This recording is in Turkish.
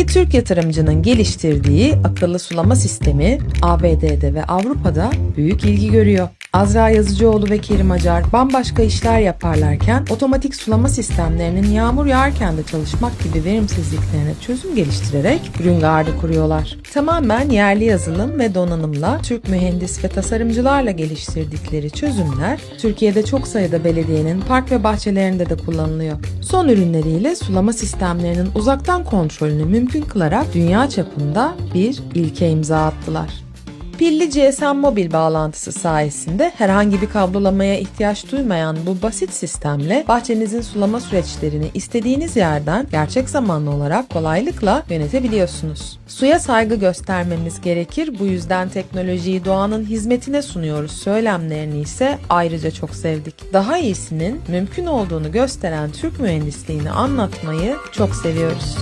İki Türk yatırımcının geliştirdiği akıllı sulama sistemi ABD'de ve Avrupa'da büyük ilgi görüyor. Azra Yazıcıoğlu ve Kerim Acar bambaşka işler yaparlarken otomatik sulama sistemlerinin yağmur yağarken de çalışmak gibi verimsizliklerine çözüm geliştirerek ürün gardı kuruyorlar. Tamamen yerli yazılım ve donanımla Türk mühendis ve tasarımcılarla geliştirdikleri çözümler Türkiye'de çok sayıda belediyenin park ve bahçelerinde de kullanılıyor. Son ürünleriyle sulama sistemlerinin uzaktan kontrolünü mümkün kılarak dünya çapında bir ilke imza attılar. Pilli GSM mobil bağlantısı sayesinde herhangi bir kablolamaya ihtiyaç duymayan bu basit sistemle bahçenizin sulama süreçlerini istediğiniz yerden gerçek zamanlı olarak kolaylıkla yönetebiliyorsunuz. Suya saygı göstermemiz gerekir bu yüzden teknolojiyi doğanın hizmetine sunuyoruz söylemlerini ise ayrıca çok sevdik. Daha iyisinin mümkün olduğunu gösteren Türk mühendisliğini anlatmayı çok seviyoruz.